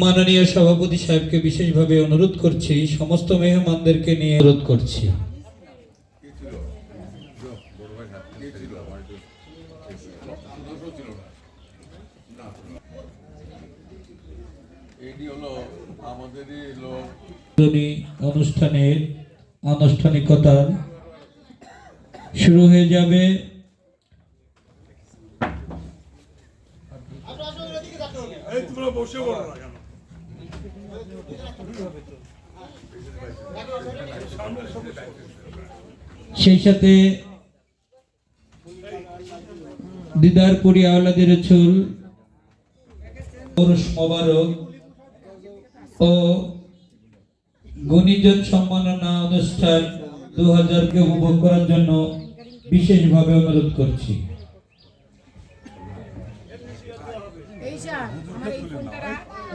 মাননীয় সভাপতি সাহেবকে বিশেষভাবে অনুরোধ করছি, সমস্ত মেহমানদেরকে নিয়ে অনুরোধ করছি। অনুষ্ঠানের আনুষ্ঠানিকতা শুরু হয়ে যাবে এই তোমরা বসে সেই সাথে দিদারপুরি আওলাদের চুল, পুরুষ মোবারক ও গুণীজন সম্মাননা অনুষ্ঠান দু হাজারকে উপভোগ করার জন্য বিশেষভাবে অনুরোধ করছি।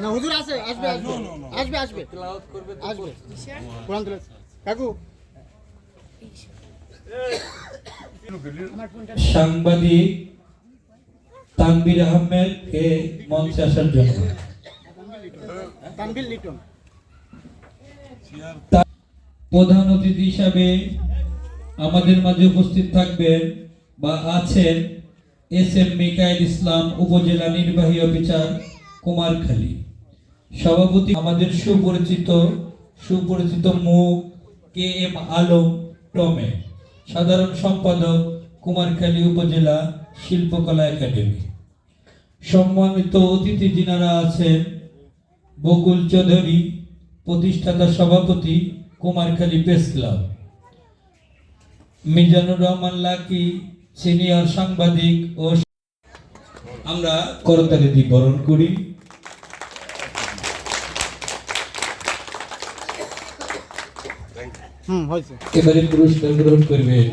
না হুজুর আছে আসবে আসবে। আসবে আসবে। আসবে। কোরআন তুলে কাকু। সাংবাদিক তানবির আহমেদকে মঞ্চে আসার জন্য? লিটন। প্রধান অতিথি হিসাবে আমাদের মাঝে উপস্থিত থাকবেন বা আছেন এস এম মিকাইল ইসলাম উপজেলা নির্বাহী অফিসার কুমারখালী সভাপতি আমাদের সুপরিচিত সুপরিচিত মুখ কে এম আলম টমে, সাধারণ সম্পাদক কুমারখালী উপজেলা শিল্পকলা একাডেমি। সম্মানিত অতিথি যিনারা আছেন, বকুল চৌধুরী, প্রতিষ্ঠাতা সভাপতি Kumarkhali press club. Mizanur Rahman Lucky, senior সাংবাদিক ও আমরা করতালি বরণ করি। হুম হয়েছে। এবারে পুরস্কার গ্রহণ করবেন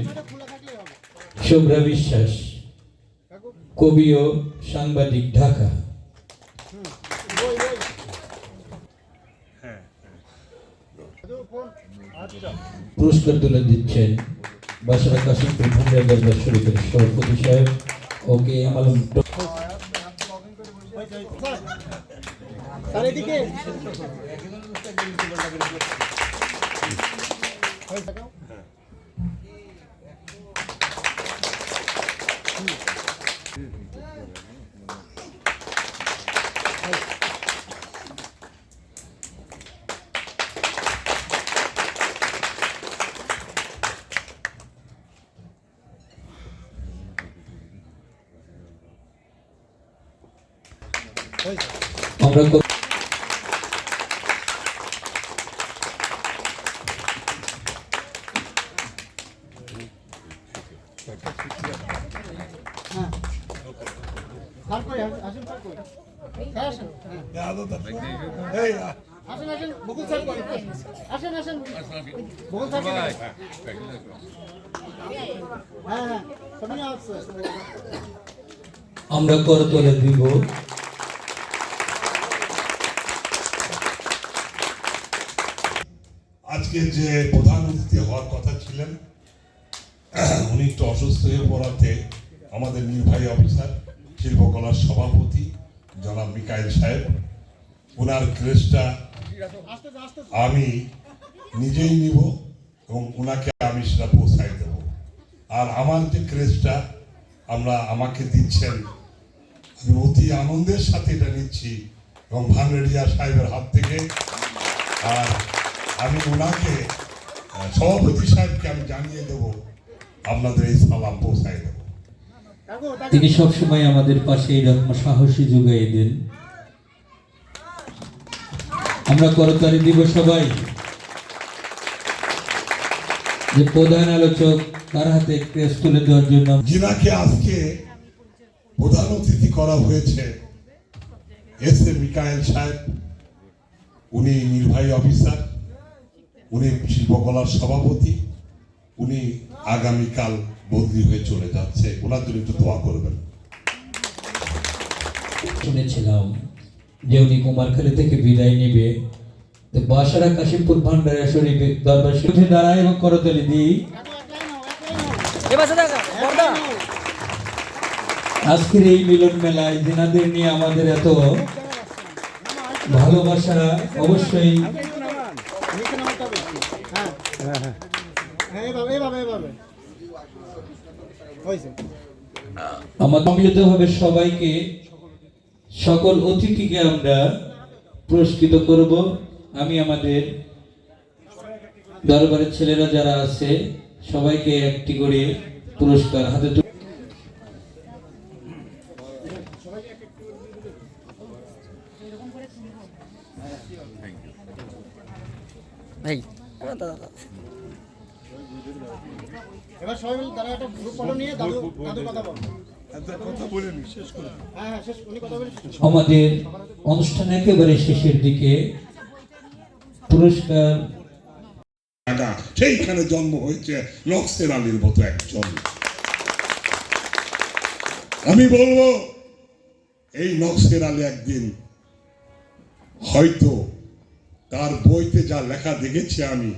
শুভ্রা বিশ্বাস কবি ও সাংবাদিক ঢাকা। পুরস্কার তুলে দিচ্ছেন বাসারা কাশিমপুর ভান্ডার দরবার শরীফের সভাপতি সাহেব ও কে আলম। এদিকে। আমরা ক- স্যার কই আসেন স্যার কই স্যার আসেন। হ্যাঁ। এই আসেন আসেন বকুল স্যার আসেন আসেন। বকুল স্যার হ্যাঁ হ্যাঁ সবাই আসছে আমরা দিব আজকে যে প্রধান অতিথি হওয়ার কথা ছিলেন উনি একটু অসুস্থ হয়ে পড়াতে আমাদের নির্বাহী অফিসার শিল্পকলার সভাপতি জনাব মিকাইল সাহেব ওনার ক্রেসটা আমি নিজেই নিব এবং ওনাকে আমি সেটা পৌঁছাই দেব। আর আমার যে ক্রেসটা আমরা আমাকে দিচ্ছেন, আমি অতি আনন্দের সাথে এটা নিচ্ছি এবং ভানরেডিয়া সাহেবের হাত থেকে। আর আমি ওনাকে সভাপতি সাহেবকে আমি জানিয়ে দেব, আপনাদের এই সালাম পৌঁছাই দেবো। তিনি সবসময় আমাদের পাশে এইরকম সাহসী যোগাই দেন আমরা করতালি দিব সবাই। যে প্রধান আলোচক তার হাতে ক্রেস তুলে দেওয়ার জন্য যিনাকে আজকে প্রধান অতিথি করা হয়েছে, এস এ মিকায়েল সাহেব, উনি নির্বাহী অফিসার, উনি শিল্পকলার সভাপতি, উনি আগামীকাল বদলি হয়ে চলে যাচ্ছে। ওনার জন্য একটু দোয়া করবেন। শুনেছিলাম যে উনি কুমারখালী থেকে বিদায় নিবে। তো বাসারা কাশিমপুর ভান্ডারা শরীফে দরবার শরীফে দাঁড়ায় এবং করতালি দিই আজকের এই মিলন মেলায় যেনাদের নিয়ে আমাদের এত ভালোবাসা অবশ্যই নামাতে হ্যাঁ হ্যাঁ। এইভাবে এইভাবে হয়েছে। আমার সবাইকে সকল অতিথিকে আমরা পুরস্কৃত করব। আমি আমাদের দরবারের ছেলেরা যারা আছে সবাইকে একটি করে পুরস্কার হাতে তুলে এবার সবাই মিলে দাদা একটা গ্রুপ ফটো নিয়ে দাদু দাদু কথা বল। করে হ্যাঁ হ্যাঁ শেষ উনি কথা বলে শেষ আমাদের অনুষ্ঠান একেবারে শেষের দিকে পুরস্কার সেইখানে জন্ম হয়েছে নকসের আলীর মতো একজন। আমি বলব এই নকসের আলী একদিন হয়তো তার বইতে যা লেখা দেখেছি আমি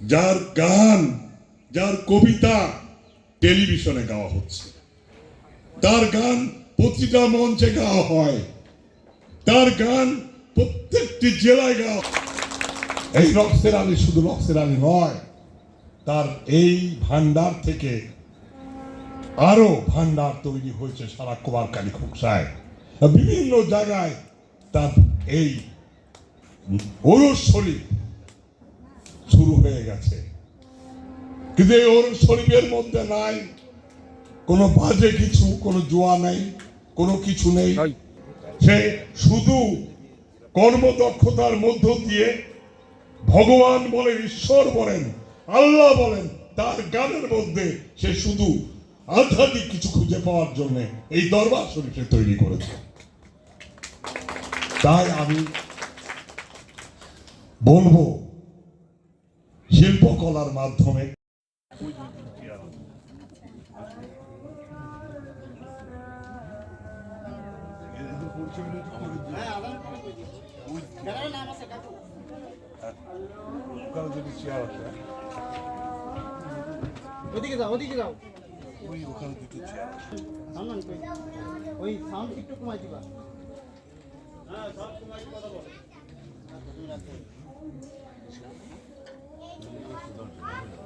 যার গান যার কবিতা টেলিভিশনে গাওয়া হচ্ছে। তার গান প্রতিটা মঞ্চে গাওয়া হয়। তার গান প্রত্যেকটি জেলায় গাওয়া এই রক্সের আলী শুধু রক্সের আলী নয়, তার এই ভান্ডার থেকে আরও ভান্ডার তৈরি হয়েছে সারা কুমারকালী খোকসায়। বিভিন্ন জায়গায় তার এই ওরস শরীফ শুরু হয়ে গেছে। কিন্তু এই ওরস শরীফের মধ্যে নাই। কোনো বাজে কিছু কোনো জোয়া নেই কোনো কিছু নেই। সে শুধু কর্মদক্ষতার মধ্য দিয়ে ভগবান বলেন ঈশ্বর বলেন আল্লাহ বলেন তার গানের মধ্যে সে শুধু আধ্যাত্মিক কিছু খুঁজে পাওয়ার জন্য এই দরবার শরীফে তৈরি করেছে। তাই আমি বলব শিল্পকলার মাধ্যমে হ্যাঁ ওদিকে যাও ওদিকে যাও। সামনে কই ওই সাউন্ড একটু কমাই দিবা। বুঝে সাউন্ড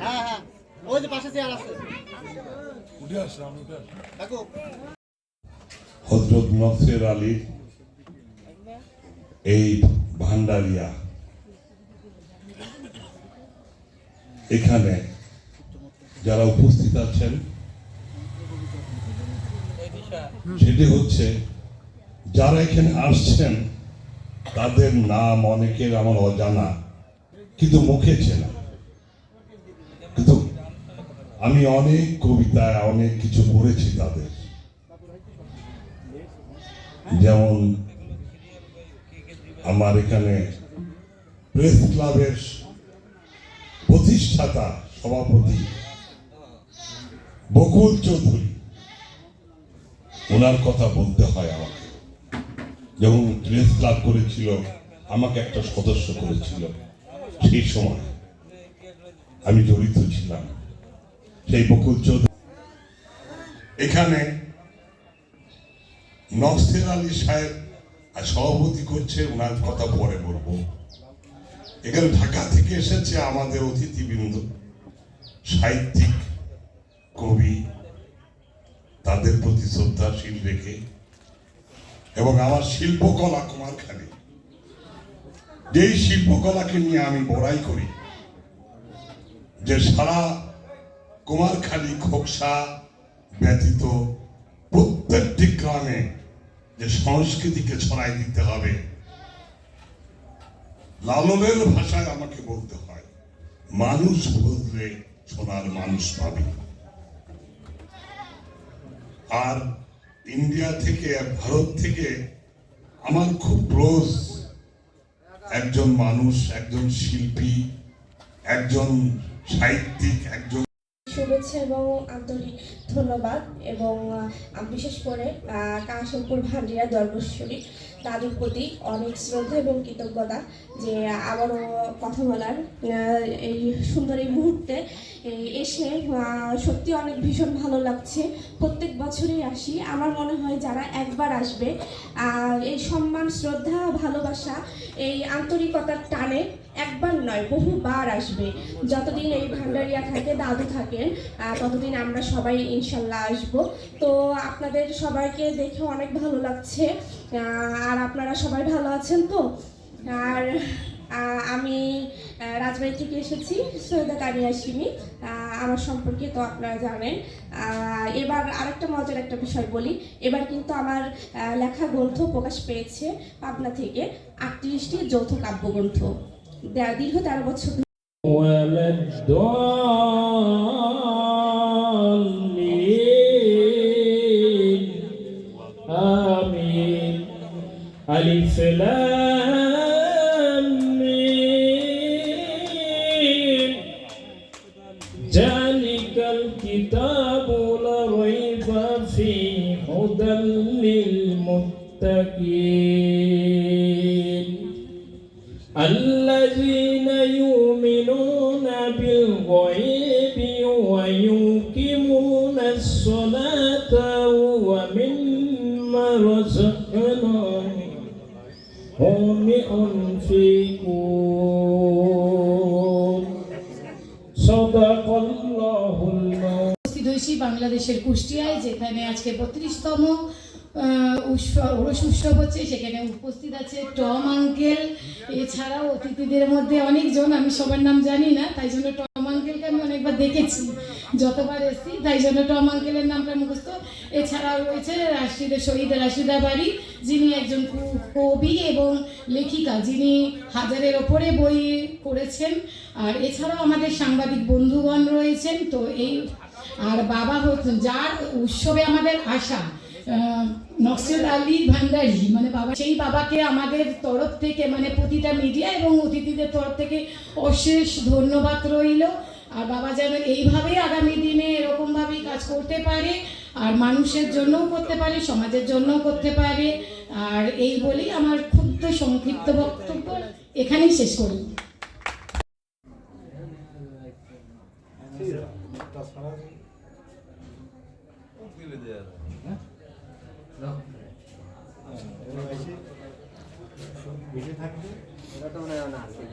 হ্যাঁ হ্যাঁ। হজরত এই ভান্ডারিয়া। এখানে যারা উপস্থিত আছেন সেটি হচ্ছে যারা এখানে আসছেন তাদের নাম অনেকের আমার অজানা, কিন্তু মুখে চেনা। কিন্তু আমি অনেক কবিতায় অনেক কিছু পড়েছি তাদের। যেমন আমার এখানে প্রেস ক্লাবের প্রতিষ্ঠাতা, সভাপতি বকুল চৌধুরী। ওনার কথা বলতে হয় আমাকে। যেমন প্রেস ক্লাব করেছিল, আমাকে একটা সদস্য করেছিল, সেই সময় আমি জড়িত ছিলাম। সেই বকুল এখানে নসের আলী সাহেব সভাপতি করছে, ওনার কথা পরে বলব। এখানে ঢাকা থেকে এসেছে আমাদের অতিথিবৃন্দ সাহিত্যিক, কবি, তাদের প্রতি শ্রদ্ধাশীল রেখে এবং আমার শিল্পকলা কুমারখালী। যেই শিল্পকলাকে নিয়ে আমি বড়াই করি, যে সারা কুমারখালী খোকসা ব্যতীত প্রত্যেকটি গ্রামে যে সংস্কৃতিকে ছড়াই দিতে হবে, লালনের ভাষায় আমাকে বলতে হয়, মানুষ বুঝলে সোনার মানুষ পাবে। আর ইন্ডিয়া থেকে, ভারত থেকে আমার খুব ক্লোজ একজন মানুষ, একজন শিল্পী, একজন সাহিত্যিক, একজন শুভেচ্ছা এবং আন্তরিক ধন্যবাদ এবং বিশেষ করে কাশিমপুর ভান্ডিয়া দরবেশ্বরী দাদুর প্রতি অনেক শ্রদ্ধা এবং কৃতজ্ঞতা যে আবারও কথা বলার এই সুন্দর এই মুহূর্তে এসে সত্যি অনেক ভীষণ ভালো লাগছে। প্রত্যেক বছরই আসি। আমার মনে হয় যারা একবার আসবে এই সম্মান, শ্রদ্ধা, ভালোবাসা, এই আন্তরিকতার টানে একবার নয়, বহুবার আসবে। যতদিন এই ভান্ডারিয়া থাকে, দাদু থাকেন ততদিন আমরা সবাই ইনশাল্লাহ আসব। তো আপনাদের সবাইকে দেখে অনেক ভালো লাগছে। আর আপনারা সবাই ভালো আছেন তো? আর আমি রাজবাড়ি থেকে এসেছি, সৈয়দা তানিয়া সিমি আমার সম্পর্কে তো আপনারা জানেন। এবার আরেকটা মজার একটা বিষয় বলি। এবার কিন্তু আমার লেখা গ্রন্থ প্রকাশ পেয়েছে পাবনা থেকে আটত্রিশটি যৌথ কাব্যগ্রন্থ। দীর্ঘ তেরো বছর আমিন আলিফ بالغيب ويقيمون الصلاة ومما رزقناهم هم ينفقون صدق الله المولى উপস্থিত হয়েছি বাংলাদেশের কুষ্টিয়ায় যেখানে আজকে বত্রিশতম ওরস উৎসব হচ্ছে, সেখানে উপস্থিত আছে টম আঙ্কেল। এছাড়াও অতিথিদের মধ্যে অনেকজন, আমি সবার নাম জানি না, তাই জন্য টম আঙ্কেলকে আমি অনেকবার দেখেছি। যতবার এসেছি, তাই জন্য টম আঙ্কেলের নামটা মুখস্থ। এছাড়াও রয়েছে রাশিদা, শহীদ রাশিদা বাড়ি, যিনি একজন কবি এবং লেখিকা, যিনি হাজারের ওপরে বই করেছেন আর এছাড়াও আমাদের সাংবাদিক বন্ধুগণ রয়েছেন, তো এই, আর বাবা হচ্ছেন, যার উৎসবে আমাদের আশা নকশাল আলী ভান্ডারী মানে বাবা সেই বাবাকে আমাদের তরফ থেকে মানে প্রতিটা মিডিয়া এবং অতিথিদের তরফ থেকে অশেষ ধন্যবাদ রইল। আর বাবা যেন এইভাবেই আগামী দিনে এরকমভাবেই কাজ করতে পারে আর মানুষের জন্যও করতে পারে সমাজের জন্যও করতে পারে। আর এই বলেই আমার ক্ষুদ্র সংক্ষিপ্ত বক্তব্য এখানেই শেষ করি। দিলে না লাগল